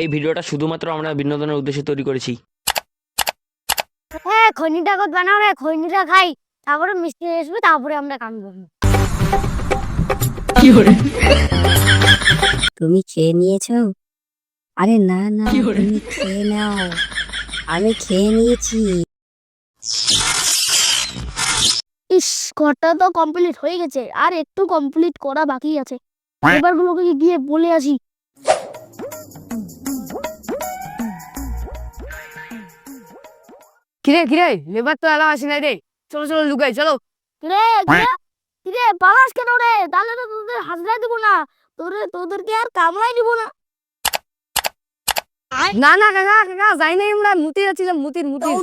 এই ভিডিওটা শুধুমাত্র আমরা বিনোদনের উদ্দেশ্যে তৈরি করেছি। হ্যাঁ খৈনিটা কত বানাও রে খৈনিটা খাই তারপরে মিষ্টি আসবে তারপরে আমরা কাম করব। তুমি খেয়ে নিয়েছো? আরে না না তুমি খেয়ে নাও। আমি খেয়ে নিয়েছি। ইস ঘরটা তো কমপ্লিট হয়ে গেছে আর একটু কমপ্লিট করা বাকি আছে। এবার গুলোকে গিয়ে বলে আসি কিরে কিরে লেবার তো এলাম আসি নাই রে চলো চলো লুকাই চলো রে কিরে কিরে পালাস কেন রে তাহলে তো তোদের হাজরাই দিব না তোরে তোদেরকে আর কামড়াই দিব না না না কাকা কাকা যাই নাই আমরা মুতি যাচ্ছিলাম মুতির মুতির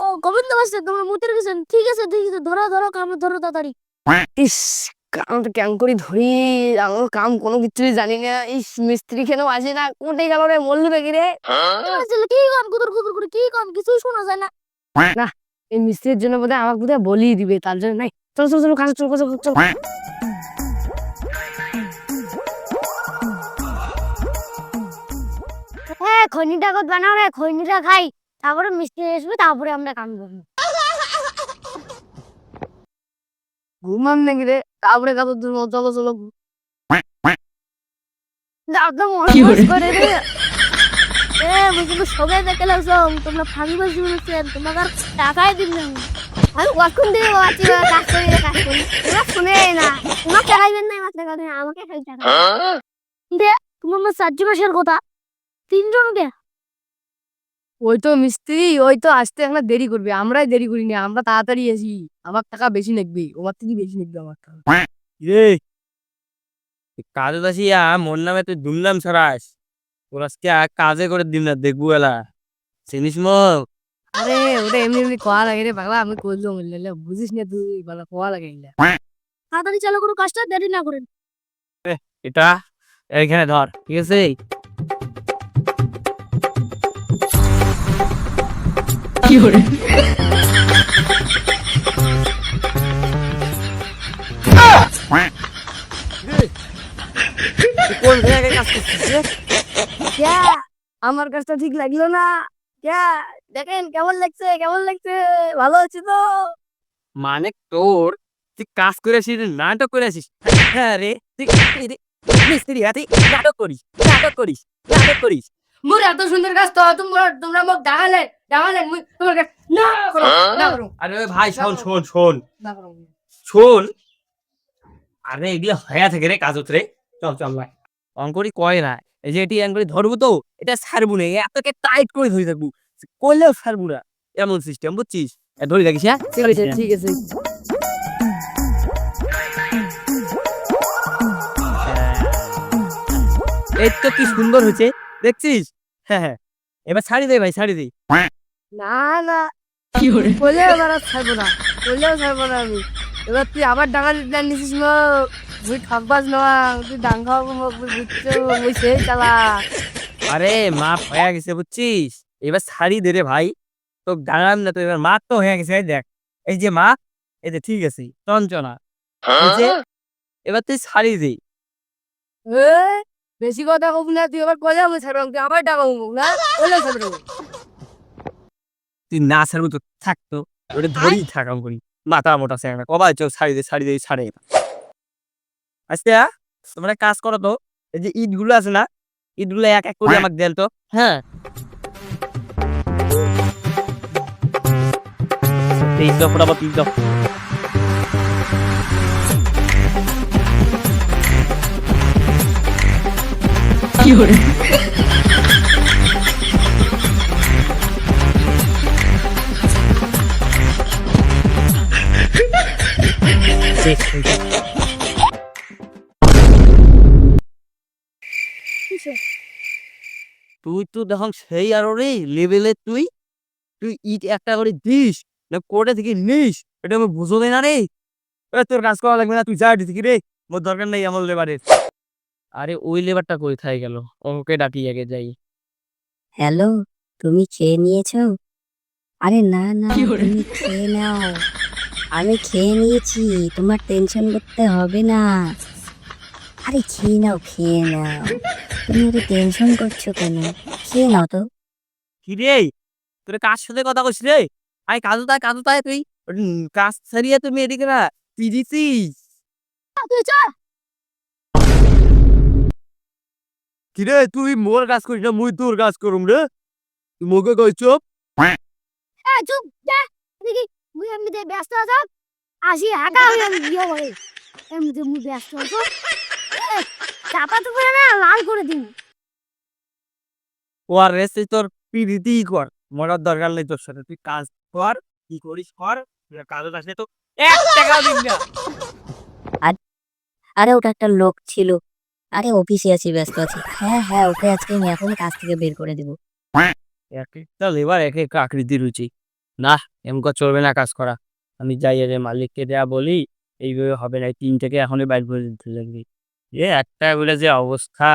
ও গোবিন্দ বাসছে তোমরা মুতের গেছেন ঠিক আছে ঠিক আছে ধরো ধরো কামে ধরো তাড়াতাড়ি ইস কাম কেমন করে ধরি আমার কাম কোনো কিছুই জানি না ইস মিস্ত্রি কেন আসে না কোনটাই গেল রে নাকি রে এবার কি কন কুদুর কুদুর করে কি কন কিছুই শোনা যায় না এই মিস্ত্রির জন্য বোধহয় আমাকে বোধহয় বলি দিবে তার জন্য নাই। চলো চলো চলো কাছে চলো চলো চলো। হ্যাঁ খৈনিটা কত বানাও রে খৈনিটা খাই। তারপরে মিষ্টি আসবে তারপরে আমরা কাম করব। ঘুমাম নাকি রে? তারপরে কত দূর চলো চলো। দাদা মনে করে রে এ মুই কিন্তু সবাই দেখে লাগছম তোমরা ফাঁকি বাজি বলেছেন তোমাকে আর টাকাই দিন না। আমি কখন দিয়ে বাচ্চি কাজ করি রে, কাজ করি। তোমরা শুনে না। তোমার টাকাইবেন না মাত্র কথা। আমাকে খালি টাকা দে তোমার আমার মাসের কথা। তিনজন দে ওই তো মিস্ত্রি ওই তো আসতে এখন দেরি করবে। আমরাই দেরি করি না। আমরা তাড়াতাড়ি আসি। আমার টাকা বেশি নেকবি ওমার থেকে বেশি নেকবি আমার টাকা। রে কাজে দাসিয়া মোর নামে তুই দুমদাম ছড়াস। আজকে কাজে করে দিন না দেখব এলা। চিনিস মো আরে ওটা এমনি এমনি কোয়া লাগে রে পাগলা আমি করল বললে বুঝিস না তুই বলা কোয়া লাগে এগুলা তাড়াতাড়ি চালু করো কাজটা দেরি না করেন এটা এইখানে ধর ঠিক আছে? তুই কোন জায়গায় কাজ করছিস? ক্যা? আমার কাজটা ঠিক লাগল না। ক্যা? দেখেন কেমন লাগছে কেমন লাগছে? ভালো হচ্ছে তো? মানে তোর তুই কাজ করে আসিস নাটক করে আসিস। হ্যাঁ রে তুই মিস্ত্রি হ্যাঁ নাটক করিস নাটক করিস নাটক করিস। মোর এত সুন্দর কাজ তো তোমরা তোমরা মোক ডাকালে ডাকালে মুই তোমার কাজ না করো না করো আরে ভাই শোন শোন শোন। না করো শোন। আরে এগুলো হয়ে থাকে রে কাজ রে চল চল ভাই। অঙ্করি কয় না। এই যে এটি অঙ্করি ধরবো তো এটা ছাড়বো না এতকে টাইট করে ধরে থাকব। করলেও ছাড়বো না এমন সিস্টেম বুঝছিস? এ ধরে থাকিস হ্যাঁ? ঠিক আছে ঠিক আছে। এই তো কি সুন্দর হয়েছে দেখছিস? হ্যাঁ হ্যাঁ। এবার ছাড়ি দে ভাই ছাড়ি দে। না না। বলে এবার আর ছাড়বো না বললেও ছাড়বো না আমি। এবার তুই আবার ডাঙা প্ল্যান নিছিস না। তুই ঠকবাজ নয় তুই বুঝছ চালা। আরে মাপ হয়ে গেছে বুঝছিস? এবার ছাড়ি দে রে ভাই। তো দাঁড়াম না তো এবার মাপ তো হয়ে গেছে দেখ। এই যে মা এই যে ঠিক আছে চঞ্চনা। এবার তুই ছাড়ি দে। বেশি কথা কব না তুই এবার কলে আমি ছাড়বো তুই আবার টাকা না? বলে ছাড়বো তুই না ছাড়বো তো থাকতো ওটা ধরেই থাকাম করি মাথা মোটা স্যাংরা কবাই চোখ ছাড়ি দে ছাড়ি দে ছাড়ে আচ্ছা তোমরা কাজ করো তো এই যে ইটগুলো আছে না ইটগুলো এক এক করে আমাকে দেন তো। হ্যাঁ। তিন ঠিক, ঠিক, ঠিক। তুই তো দেখুন সেই আরও রে লেভেলে তুই তুই ইট একটা করে দিস না কোর্টে থেকে নিস এটা আমি বুঝো না রে। এ, তোর কাজ করা লাগবে না তুই যা থেকে রে মোর দরকার নেই আমার লেবারের। আরে ওই লেবারটা কোথায় গেল? ওকে ডাকি আগে যাই। হ্যালো তুমি খেয়ে নিয়েছো? আরে না না তুমি খেয়ে নাও। আমি খেয়ে নিয়েছি তোমার টেনশন করতে হবে না। আরে খেয়ে নাও খেয়ে নাও তুমি এত টেনশন করছ কেন খেয়ে নাও তো কি রে তোর কার সাথে কথা কইছিস রে আই কাজু তাই কাজু তাই তুই কাজ ছাড়িয়ে তুমি এদিকে না চল কি রে তুই মোর কাজ করিস না মুই তোর কাজ করুম রে তুই মোকে কই চুপ চুপ যা দেখি মুই এমনিতে ব্যস্ত আছো আসি হাঁকা হয়ে আমি বিয়ে করে এমনিতে মুই ব্যস্ত আছো চাপা তো করে না লাল করে দিন। ও আর রেস্ট তোর পিড়িতি কর মরার দরকার নেই তোর সাথে। তুই কাজ কর কি করিস কর কাজ আসলে তো। এক টাকা দিন না। আরে ওটা একটা লোক ছিল। আরে অফিসে আছি ব্যস্ত আছি। হ্যাঁ হ্যাঁ ওকে আজকে আমি এখন কাজ থেকে বের করে দিব। এক একটা লেবার এক এক আকৃতি রুচি। না এমকা চলবে না কাজ করা। আমি যাই রে মালিককে দেয়া বলি এইভাবে হবে না। তিন থেকে এখনই বাইর করে দিতে লাগবি। এ একটা বলে যে অবস্থা।